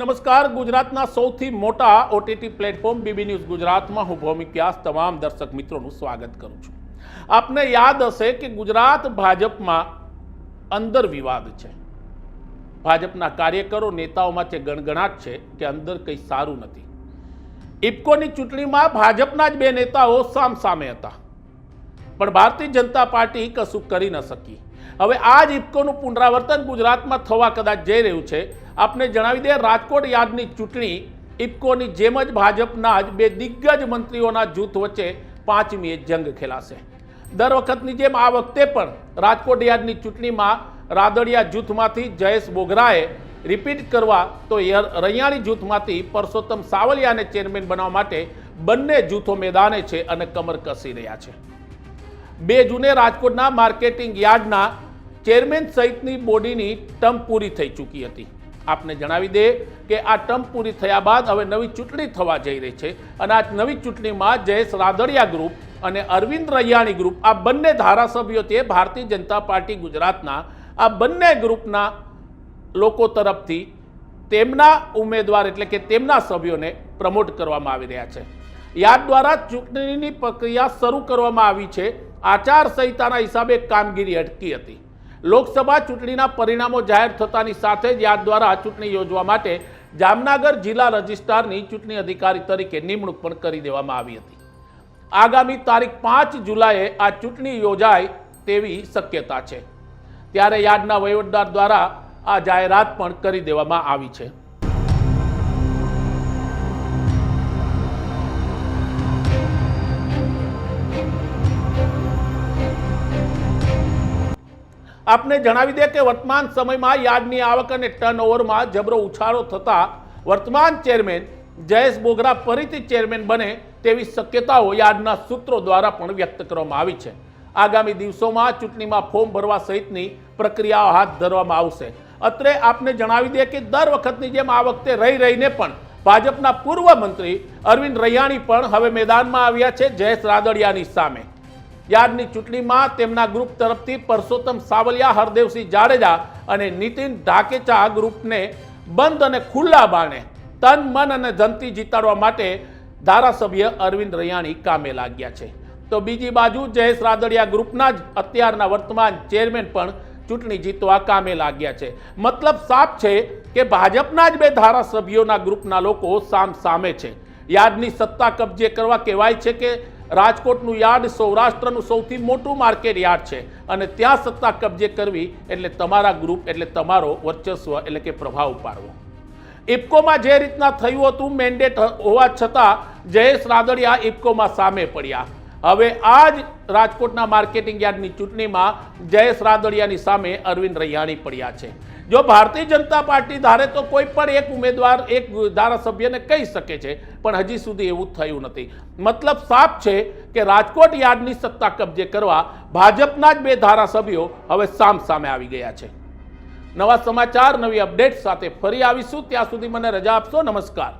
નમસ્કાર. ગુજરાતના સૌથી મોટા ઓટીટી પ્લેટફોર્મ બીબી ન્યૂઝ ગુજરાતમાં હું ભૌમિક વ્યાસ. તમામ દર્શક મિત્રોનું સ્વાગત કરું છું. આપને યાદ હશે કે ગુજરાત ભાજપમાં અંદર વિવાદ છે. ભાજપના કાર્યકરો, નેતાઓમાં જે ગણગણાટ છે કે અંદર કંઈ સારું નથી. ઇફકોની ચૂંટણીમાં ભાજપના જ બે નેતાઓ સામ સામે હતા. પણ ભારતીય જનતા પાર્ટી કશું કરી ન શકી. હવે આ જ ઇફકોનું પુનરાવર્તન ગુજરાતમાં થવા કદાચ જઈ રહ્યું છે. આપને જણાવી દે રાજકોટ યાર્ડની ચૂંટણી ઇફકોની જેમ જ ભાજપના જ બે દિગ્ગજ મંત્રીઓના જૂથ વચ્ચે પાંચમીએ જંગ ખેલાશે. દર વખતની જેમ આ વખતે પણ રાજકોટ યાર્ડની ચૂંટણીમાં રાદડિયા જૂથમાંથી જયેશ બોગરાએ રિપીટ કરવા તો રૈયાણી જૂથમાંથી પરસોત્તમ સાવલિયાને ચેરમેન બનાવવા માટે બંને જૂથો મેદાને છે અને કમર કસી રહ્યા છે. બે જૂને રાજકોટના માર્કેટિંગ યાર્ડના ચેરમેન સહિતની બોડીની ટર્મ પૂરી થઈ ચૂકી હતી. આપને જણાવી દે કે આ ટર્મ પૂરી થયા બાદ હવે નવી ચૂંટણી થવા જઈ રહી છે અને આ નવી ચૂંટણીમાં જયેશ રાદડિયા ગ્રુપ અને અરવિંદ રૈયાણી ગ્રુપ, આ બંને ધારાસભ્યો છે ભારતીય જનતા પાર્ટી ગુજરાતના, આ બંને ગ્રુપના લોકો તરફથી તેમના ઉમેદવાર એટલે કે તેમના સભ્યોને પ્રમોટ કરવામાં આવી રહ્યા છે. યાદ દ્વારા ચૂંટણીની પ્રક્રિયા શરૂ કરવામાં આવી છે. આચારસંહિતાના હિસાબે કામગીરી અટકી હતી. લોકસભા ચૂંટણીના પરિણામો જાહેર થતાની સાથે જ યાદ દ્વારા ચૂંટણી યોજવા માટે જામનગર જિલ્લા રજિસ્ટ્રારની ચૂંટણી અધિકારી તરીકે નિમણૂક પણ કરી દેવામાં આવી હતી. આગામી તારીખ પાંચ જુલાઈએ આ ચૂંટણી યોજાય તેવી શક્યતા છે. ત્યારે યાદના વહીવટદાર દ્વારા આ જાહેરાત પણ કરી દેવામાં આવી છે. આપને જણાવી દે કે વર્તમાન સમયમાં યાર્ડની આવક અને ટર્નઓવરમાં જબરો ઉછાળો થતા વર્તમાન ચેરમેન જયેશ બોગરા ફરીથી ચેરમેન બને તેવી શક્યતાઓ યાર્ડના સૂત્રો દ્વારા પણ વ્યક્ત કરવામાં આવી છે. આગામી દિવસોમાં ચૂંટણીમાં ફોર્મ ભરવા સહિતની પ્રક્રિયાઓ હાથ ધરવામાં આવશે. અત્રે આપને જણાવી દે કે દર વખતની જેમ આ વખતે રહી રહીને પણ ભાજપના પૂર્વ મંત્રી અરવિંદ રૈયાણી પણ હવે મેદાનમાં આવ્યા છે જયેશ રાદડિયાની સામે. યાર્ડની ચૂંટણીમાં તેમના ગ્રુપ તરફથી પરસોત્તમ સાવલિયા, હરદેવસિંહ જાડેજા અને નીતિન ઢાકેચા ગ્રુપને બંધ અને ખુલ્લા બાણે તન, મન અને ધનથી જીતાડવા માટે ધારાસભ્ય અરવિંદ રૈયાણી કામે લાગ્યા છે. તો બીજી બાજુ જયેશ રાદડિયા ગ્રુપના જ અત્યારના વર્તમાન ચેરમેન પણ ચૂંટણી જીતવા કામે લાગ્યા છે. મતલબ સાફ છે કે ભાજપના જ બે ધારાસભ્યોના ગ્રુપના લોકો સામ સામે છે. યાદની સત્તા કબજે કરવા કહેવાય છે કે રાજકોટનું યાર્ડ સૌરાષ્ટ્રનું સૌથી મોટું માર્કેટ યાર્ડ છે. અને ત્યાં સત્તા કબજે કરવી એટલે તમારા ગ્રુપ એટલે તમારો વર્ચસ્વ એટલે કે પ્રભાવ પાડવો ઇફકોમાં જે રીતના થયું હતું મેન્ડેટ હોવા છતાં જયેશ રાદડિયા ઇફકોમાં સામે પડ્યા. હવે આ જ રાજકોટના માર્કેટિંગ યાર્ડની ચૂંટણીમાં જયેશ રાદડિયાની સામે અરવિંદ રૈયાણી પડ્યા છે. જો ભારતીય જનતા પાર્ટી ધારે તો કોઈ પણ એક ઉમેદવાર, એક ધારાસભ્યને કહી શકે છે, પણ હજી સુધી એવું થયું નથી. મતલબ સાફ છે કે રાજકોટ યાર્ડની સત્તા કબજે કરવા ભાજપના જ બે ધારાસભ્યો હવે સામ સામે આવી ગયા છે. નવા સમાચાર, નવી અપડેટ સાથે ફરી આવીશું. ત્યાં સુધી મને રજા આપશો. નમસ્કાર.